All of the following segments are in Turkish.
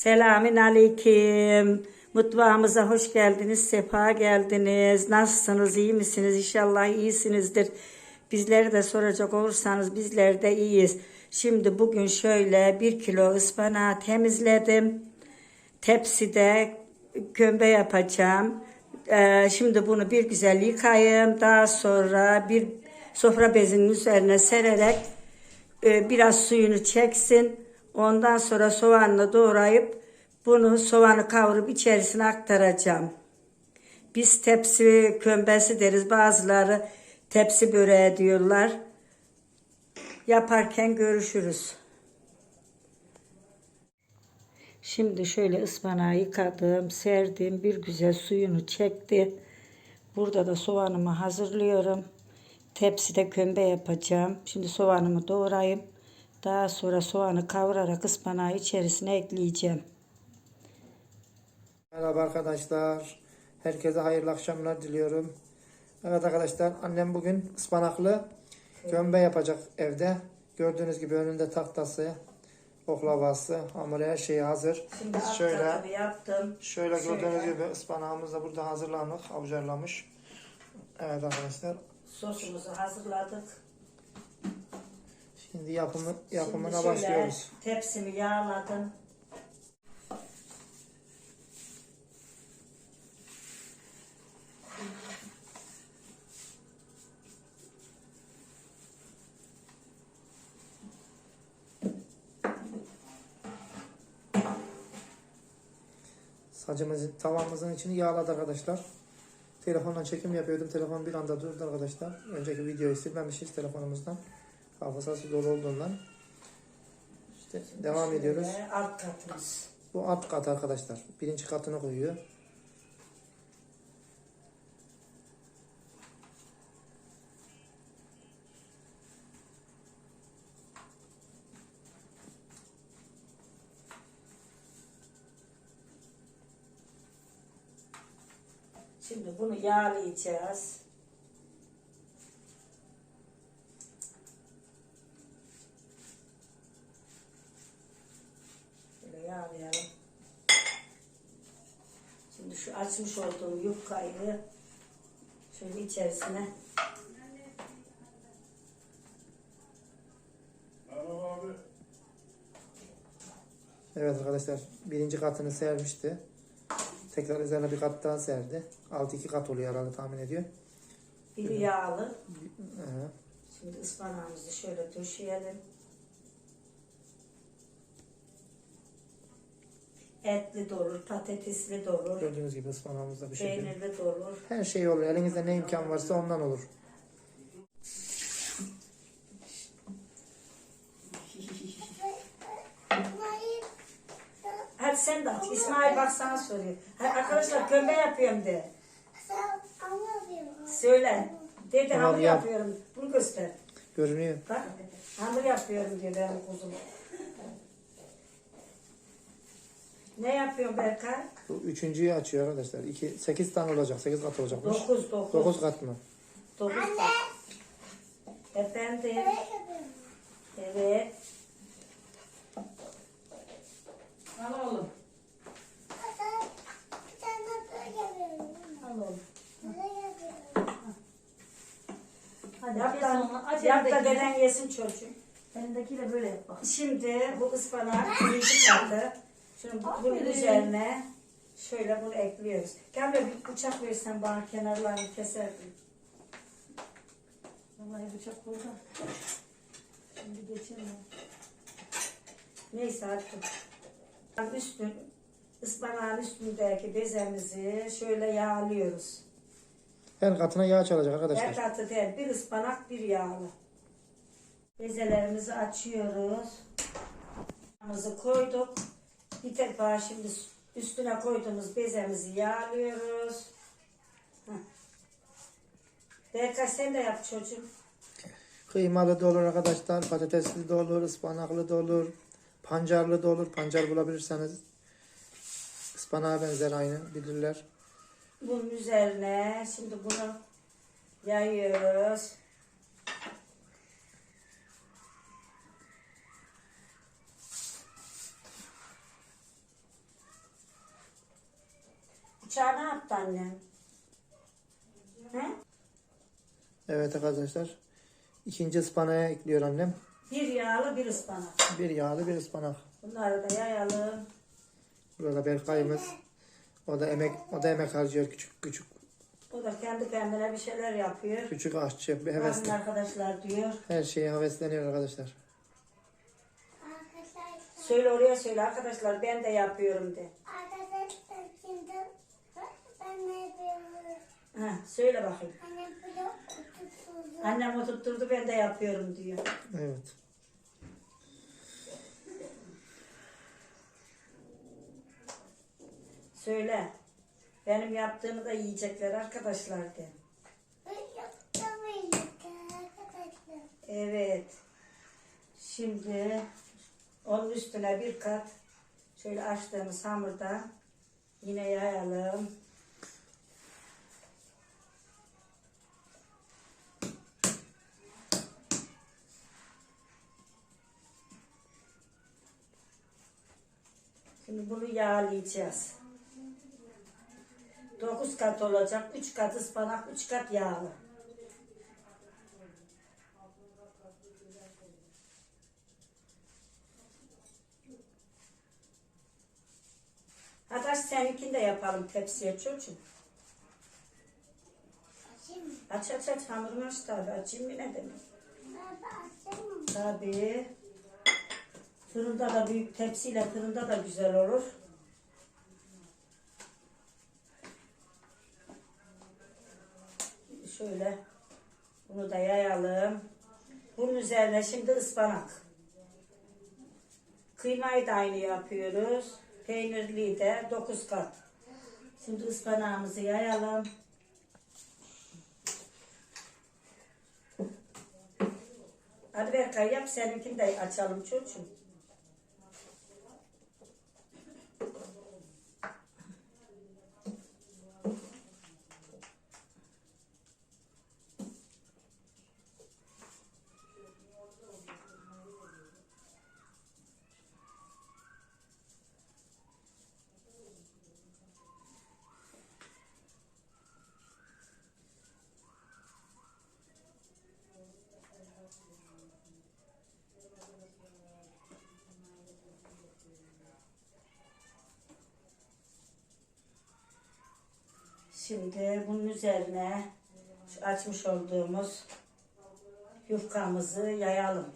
Selamün aleyküm. Mutfağımıza hoş geldiniz, sefa geldiniz. Nasılsınız, iyi misiniz? İnşallah iyisinizdir. Bizleri de soracak olursanız bizler de iyiyiz. Şimdi bugün şöyle bir kilo ıspanağı temizledim. Tepside kömbe yapacağım. Ee, şimdi bunu bir güzel yıkayayım. Daha sonra bir sofra bezinin üzerine sererek e, biraz suyunu çeksin. Ondan sonra soğanla doğrayıp bunu soğanı kavurup içerisine aktaracağım. Biz tepsi kömbesi deriz. Bazıları tepsi böreği diyorlar. Yaparken görüşürüz. Şimdi şöyle ıspanağı yıkadım, serdim, bir güzel suyunu çekti. Burada da soğanımı hazırlıyorum. Tepside kömbe yapacağım. Şimdi soğanımı doğrayayım. Daha sonra soğanı kavurarak ıspanağı içerisine ekleyeceğim. Merhaba arkadaşlar. Herkese hayırlı akşamlar diliyorum. Evet arkadaşlar annem bugün ıspanaklı gömbe yapacak evde. Gördüğünüz gibi önünde tahtası, oklavası, hamur her şeyi hazır. Şimdi şöyle yaptım. şöyle gördüğünüz Şöyle. gibi ıspanağımız da burada hazırlanmış, avucarlamış. Evet arkadaşlar. Sosumuzu hazırladık. Şimdi yapımı yapımına Şimdi şöyle başlıyoruz. Tepsimi yağladım. Sacımızın, tavamızın içini yağladı arkadaşlar. Telefondan çekim yapıyordum. Telefon bir anda durdu arkadaşlar. Önceki videoyu silmemişiz telefonumuzdan. Hafızası dolu olduğundan. İşte devam ediyoruz. Alt katımız. Bu alt kat arkadaşlar. Birinci katını koyuyor. Şimdi bunu yağlayacağız. Şöyle yağlayalım. Şimdi şu açmış olduğum yufkayı şöyle içerisine Evet arkadaşlar. Birinci katını sermişti. Tekrar üzerine bir kat daha serdi. Alt iki kat oluyor herhalde tahmin ediyor. biri yağlı. Ee, Şimdi ıspanağımızı şöyle döşeyelim. Etli de olur, patatesli de olur, gördüğünüz gibi ıspanağımız da bu şekilde. peynirli de olur. Her şey olur. Elinizde ne imkan varsa ondan olur. Hadi sen de aç. İsmail bak sana soruyor. Hadi arkadaşlar kömbe yapıyorum de. Söyle. Dedi Tamam, hamur yap. yapıyorum. Bunu göster. Görünüyor. Bak hamur yapıyorum diyor benim kuzum. Ne yapıyorsun Berkay? Bu üçüncüyü açıyor arkadaşlar. İki, sekiz tane olacak. Sekiz kat olacakmış. Dokuz, dokuz. Dokuz kat mı? Dokuz. Efendim. Evet. Al oğlum. Al oğlum. Hadi Yap da. Aç yap da deden yesin çocuğum. Elindekiyle böyle yap bak. Şimdi bu ıspanak ikinci katı. Şimdi bu- bunun Aferin. üzerine şöyle bunu ekliyoruz. Gel böyle bir bıçak versen bana kenarlarını keserdim. Vallahi bıçak burada. Şimdi geçelim. Neyse artık. Üstün, ıspanağın üstündeki bezemizi şöyle yağlıyoruz. Her katına yağ çalacak Her arkadaşlar. katı değil, bir ıspanak, bir yağlı. Bezelerimizi açıyoruz. Yağımızı koyduk. Bir defa şimdi üstüne koyduğumuz bezemizi yağlıyoruz. Heh. Berkay sen de yap çocuğum. Kıymalı da olur arkadaşlar. Patatesli de olur. ıspanaklı da olur. Pancarlı da olur. Pancar bulabilirseniz. Ispanağa benzer aynı. Bilirler. Bunun üzerine şimdi bunu yayıyoruz. Bıçağı ne yaptı annem? He? Evet arkadaşlar. İkinci ıspanağı ekliyor annem. Bir yağlı bir ıspanak. Bir yağlı bir ıspanak. Bunları da yayalım. Burada Berkay'ımız. O da emek o da emek harcıyor küçük küçük O da kendi kendine bir şeyler yapıyor. küçük aşçı bir hevesli. arkadaşlar diyor. Her şeye hevesleniyor arkadaşlar. Arkadaşlar, Söyle oraya söyle arkadaşlar ben de yapıyorum de. arkadaşlar şimdi ben ne yapıyorum? Ha, söyle bakayım. Annem böyle oturtuldu. Annem oturtturdu ben de yapıyorum diyor. Evet. Söyle. Benim yaptığımı da yiyecekler arkadaşlar de. Ben yaptamayız arkadaşlar. Evet. Şimdi onun üstüne bir kat şöyle açtığımız hamurda yine yayalım. Şimdi bunu yağlayacağız. 9 kat olacak. 3 kat ıspanak, 3 kat yağlı. Hadi seninkini de yapalım tepsiye çocuğum. Aç aç aç hamurunu aç tabi. Açayım mı ne demek? baba açalım. Tabi. Fırında da büyük tepsiyle fırında da güzel olur. Şöyle bunu da yayalım. Bunun üzerine şimdi ıspanak. Kıymayı da aynı yapıyoruz. Peynirliyi de 9 kat. Şimdi ıspanağımızı yayalım. Hadi Berkay yap seninkini de açalım çocuğum. Şimdi bunun üzerine şu açmış olduğumuz yufkamızı yayalım.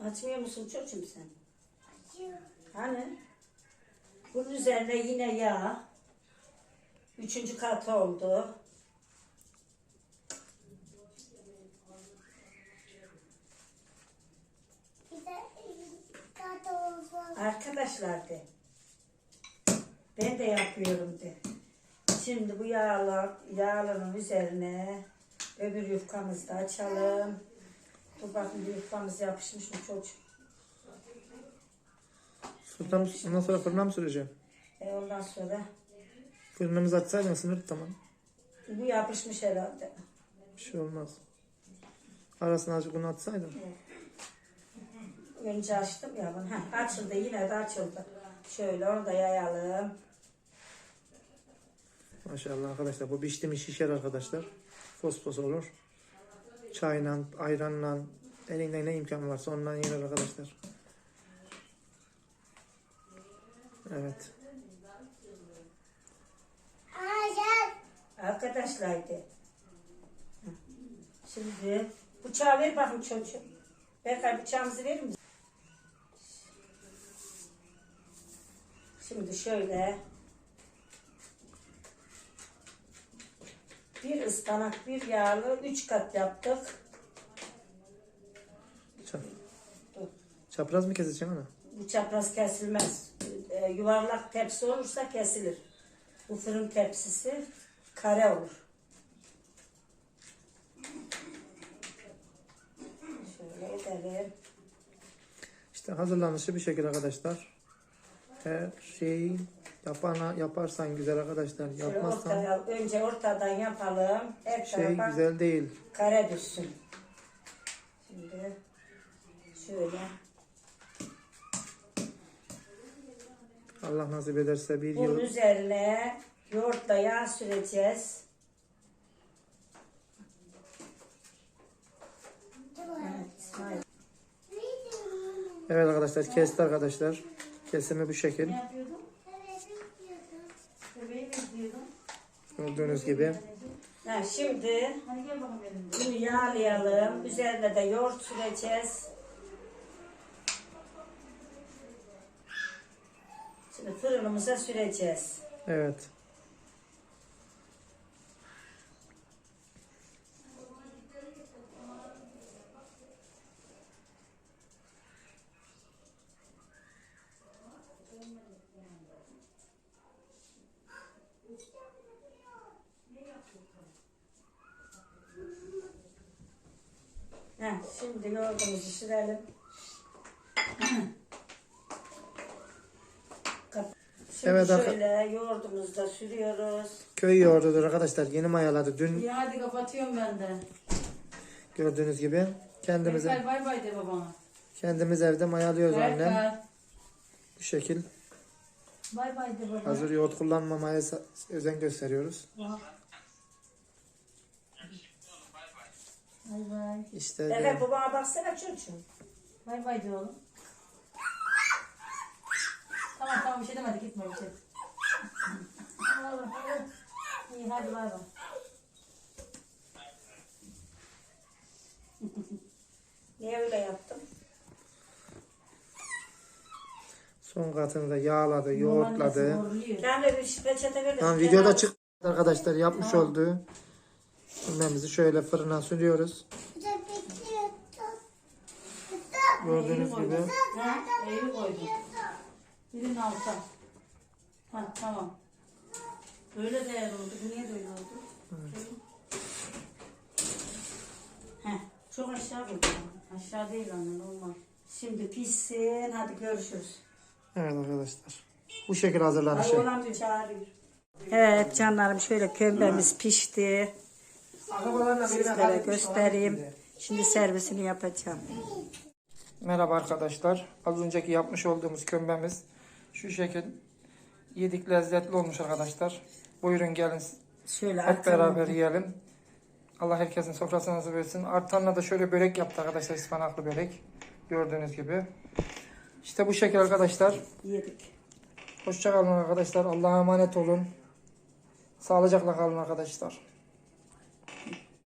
Açmıyor musun çocuğum sen? Açıyorum. Hani? Bunun üzerine yine yağ. Üçüncü kat oldu. Arkadaşlar de. Ben de yapıyorum de. Şimdi bu yağla, yağlının üzerine öbür yufkamızı da açalım. Dur bakın yufkamız yapışmış mı? Fırına mı, ondan sonra fırına mı süreceğim? E ondan sonra Fırınımızı açsaydın ısınırdı tamam. bu yapışmış herhalde. Bir şey olmaz. Arasına azıcık un atsaydın. Önce açtım ya bunu. Heh, açıldı yine de açıldı. Şöyle onu da yayalım. Maşallah arkadaşlar bu pişti mi şişer arkadaşlar. Fos fos olur. Çayla, ayranla, elinde ne imkan varsa ondan yenir arkadaşlar. Evet. Açalım. Arkadaşlar de. Hı. Şimdi bıçağı ver bakayım çocuğum. Berkay bıçağımızı verir misin? Şimdi şöyle bir ıspanak bir yağlı üç kat yaptık. Çap. Dur. Çapraz mı keseceğim ana? Bu çapraz kesilmez. Ee, yuvarlak tepsi olursa kesilir. Bu fırın tepsisi kare olur. Şöyle edelim. İşte hazırlanışı bir şekilde arkadaşlar. Her şey Yapana, yaparsan güzel arkadaşlar. Şöyle Yapmazsan ortada, önce ortadan yapalım. Her şey tarafa güzel değil. kare düşsün. Şimdi şöyle. Allah nasip ederse bir Bunun yıl üzerine yoğurtla yağ süreceğiz. Evet. Evet arkadaşlar kesti arkadaşlar. Kesimi bu şekil. Gördüğünüz gibi. Ha, şimdi Hadi gel bakalım elimde. bunu yağlayalım. Üzerine de yoğurt süreceğiz. Şimdi fırınımıza süreceğiz. Evet. Ha, şimdi yoğurdumuzu sürelim. Şimdi Evet, şöyle yoğurdumuzu da sürüyoruz. Köy yoğurdudur arkadaşlar. Yeni mayaladı. Dün İyi hadi kapatıyorum ben de. gördüğünüz gibi. Kendimiz, Berkay bay bay de babana. kendimiz evde mayalıyoruz annem. Berkay. Bu şekil. Bay bay de baba. Hazır yoğurt kullanmamaya özen gösteriyoruz. Bay bay. İşte Evet babama baksana çocuğum. Bay bay de oğlum. Tamam tamam bir şey demedi gitme bir şey. Oğlum, hadi. İyi hadi bay bay. Niye öyle yaptım? son katını da yağladı, yoğurtladı. Yoğurtladı. Kamil bir peçete verir Tam misin? videoda Kenara- çıktı arkadaşlar yapmış olduğu. Yemeğimizi şöyle fırına sürüyoruz. Gördüğünüz gibi. Ha, eğri koydum. Birinin alta. Ha, tamam. Böyle değer oldu. Niye böyle oldu? Heh, çok aşağı koydum. Aşağı değil anne normal. Şimdi pişsin. Hadi görüşürüz. Evet arkadaşlar. Bu şekil hazırlanışı. Ay olan bir çağırıyor. Evet canlarım şöyle kömbemiz pişti. Sizlere göstereyim. Şimdi servisini yapacağım. Merhaba arkadaşlar. Az önceki yapmış olduğumuz kömbemiz şu şekil yedik lezzetli olmuş arkadaşlar. Buyurun gelin Şöyle hep beraber yiyelim. Allah herkesin sofrasına nasip etsin. Artanla da şöyle börek yaptı arkadaşlar ıspanaklı börek. Gördüğünüz gibi. İşte bu şekil arkadaşlar. yedik. Hoşçakalın arkadaşlar. Allah'a emanet olun. Sağlıcakla kalın arkadaşlar.